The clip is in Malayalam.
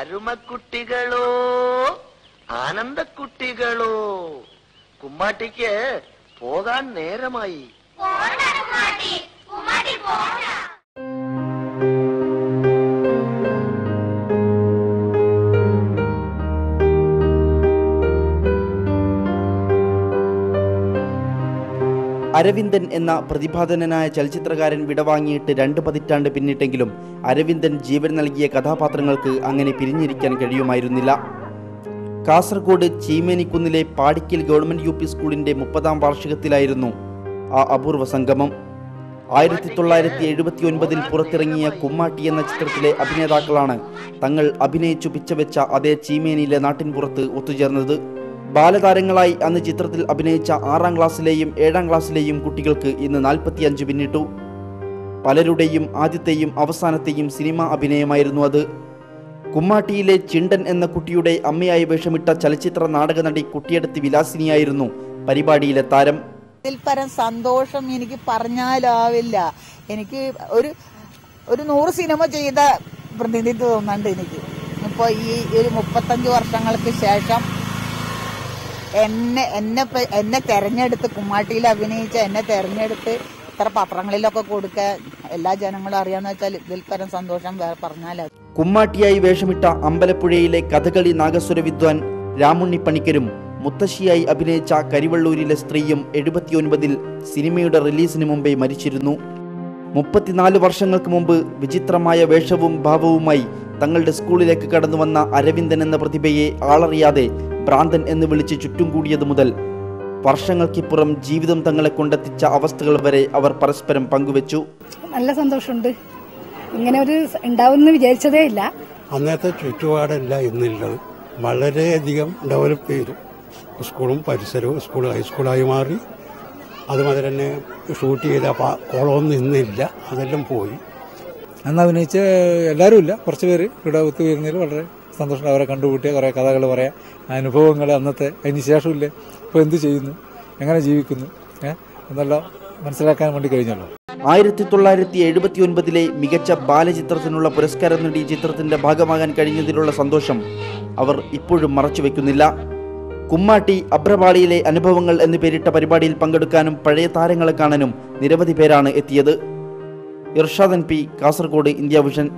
അരുമക്കുട്ടികളോ? ആനന്ദക്കുട്ടികളോ? കുമ്മാട്ടിക്ക് പോകാൻ നേരമായി. അരവിന്ദൻ എന്ന പ്രതിഭാതനായ ചലച്ചിത്രകാരൻ വിടവാങ്ങിയിട്ട് രണ്ട് പതിറ്റാണ്ട് പിന്നിട്ടെങ്കിലും അരവിന്ദൻ ജീവൻ നൽകിയ കഥാപാത്രങ്ങൾക്ക് അങ്ങനെ പിരിഞ്ഞിരിക്കാൻ കഴിയുമായിരുന്നില്ല. കാസർഗോഡ് ചീമേനിക്കുന്നിലെ പാടിക്കൽ ഗവൺമെന്റ് യു പി സ്കൂളിന്റെ മുപ്പതാം വാർഷികത്തിലായിരുന്നു ആ അപൂർവ സംഗമം. ആയിരത്തി തൊള്ളായിരത്തി എഴുപത്തി ഒൻപതിൽ പുറത്തിറങ്ങിയ കുമ്മാട്ടി എന്ന ചിത്രത്തിലെ അഭിനേതാക്കളാണ് തങ്ങൾ അഭിനയിച്ചു പിച്ചവെച്ച അതേ ചീമേനിയിലെ നാട്ടിൻപുറത്ത് ഒത്തുചേർന്നത്. ബാലതാരങ്ങളായി അന്ന് ചിത്രത്തിൽ അഭിനയിച്ച ആറാം ക്ലാസ്സിലെയും ഏഴാം ക്ലാസ്സിലെയും കുട്ടികൾക്ക് ഇന്ന് നാൽപ്പത്തിയഞ്ച് പിന്നിട്ടു പലരുടെയും ആദ്യത്തെയും അവസാനത്തെയും സിനിമാ അഭിനയമായിരുന്നു അത്. കുമ്മാട്ടിയിലെ ചിണ്ടൻ എന്ന കുട്ടിയുടെ അമ്മയായി വേഷമിട്ട ചലച്ചിത്ര നാടക നടി കുട്ടിയടത്തി വിലാസിനിയായിരുന്നു പരിപാടിയിലെ താരം. ഇതിൽപരം സന്തോഷം എനിക്ക് പറഞ്ഞാലാവില്ല. എനിക്ക് ഒരു ഒരു നൂറ് സിനിമ ചെയ്ത പ്രതിനിധി തോന്നുന്നുണ്ട് എനിക്ക്. ഇപ്പോൾ ഈ ഒരു മുപ്പത്തഞ്ച് വർഷങ്ങൾക്ക് ശേഷം എന്നെ എന്നെ എന്നെ തെരഞ്ഞെടുത്ത് കുമ്മാട്ടിയിൽ അഭിനയിച്ച എന്നെ തെരഞ്ഞെടുത്ത് ഇത്ര പത്രങ്ങളിലൊക്കെ കൊടുക്ക എല്ലാ ജനങ്ങളും അറിയാന്ന് വെച്ചാൽ ഇതിൽ സന്തോഷം വേറെ പറഞ്ഞാലാവില്ല കുമ്മാട്ടിയായി വേഷമിട്ട അമ്പലപ്പുഴയിലെ കഥകളി നാഗസ്വര വിദ്വാൻ രാമുണ്ണി പണിക്കരും മുത്തശ്ശിയായി അഭിനയിച്ച കരിവള്ളൂരിലെ സ്ത്രീയും എഴുപത്തിയൊൻപതിൽ സിനിമയുടെ റിലീസിന് മുമ്പേ മരിച്ചിരുന്നു. മുപ്പത്തിനാല് വർഷങ്ങൾക്ക് മുമ്പ് വിചിത്രമായ വേഷവും ഭാവവുമായി തങ്ങളുടെ സ്കൂളിലേക്ക് കടന്നു വന്ന അരവിന്ദൻ എന്ന പ്രതിഭയെ ആളറിയാതെ ഭ്രാന്തൻ എന്ന് വിളിച്ച് ചുറ്റും കൂടിയത് മുതൽ വർഷങ്ങൾക്കിപ്പുറം ജീവിതം തങ്ങളെ കൊണ്ടെത്തിച്ച അവസ്ഥകൾ വരെ അവർ പരസ്പരം പങ്കുവെച്ചു. നല്ല സന്തോഷമുണ്ട്. ഇങ്ങനെ ഒരു ഉണ്ടാവുമെന്ന് വിചാരിച്ചതേ ഇല്ല. അന്നത്തെ ചുറ്റുപാടല്ല ഇന്നുള്ളത് വളരെയധികം ഡെവലപ്പ് ചെയ്തു. സ്കൂളും പരിസരവും സ്കൂൾ ഹൈസ്കൂളായി മാറി. അതുമാതിരി തന്നെ ഷൂട്ട് ചെയ്ത കുളമൊന്നും ഇന്നില്ല അതെല്ലാം പോയി. അന്ന് അഭിനയിച്ച എല്ലാവരും ഇല്ല. കുറച്ച് പേര് ഇവിടെ ഒത്തുവരുന്നതിൽ വളരെ സന്തോഷം അവരെ കണ്ടുകൂട്ടിയ കുറേ കഥകൾ പറയാം അനുഭവങ്ങൾ അന്നത്തെ അതിന് ശേഷമില്ലേ? ഇപ്പോൾ എന്ത് ചെയ്യുന്നു? എങ്ങനെ ജീവിക്കുന്നു? എന്നെല്ലാം മനസ്സിലാക്കാൻ വേണ്ടി കഴിഞ്ഞല്ലോ. ആയിരത്തി തൊള്ളായിരത്തി എഴുപത്തി ഒൻപതിലെ മികച്ച ബാലചിത്രത്തിനുള്ള പുരസ്കാരം നേടി ചിത്രത്തിന്റെ ഭാഗമാകാൻ കഴിഞ്ഞതിലുള്ള സന്തോഷം അവർ ഇപ്പോഴും മറച്ചുവെക്കുന്നില്ല കുമ്മാട്ടി അബ്രപാളിയിലെ അനുഭവങ്ങൾ എന്ന് പേരിട്ട പരിപാടിയിൽ പങ്കെടുക്കാനും പഴയ താരങ്ങളെ കാണാനും നിരവധി പേരാണ് എത്തിയത്. ഇർഷാദൻ പി കാസർഗോഡ് ഇന്ത്യ വിഷൻ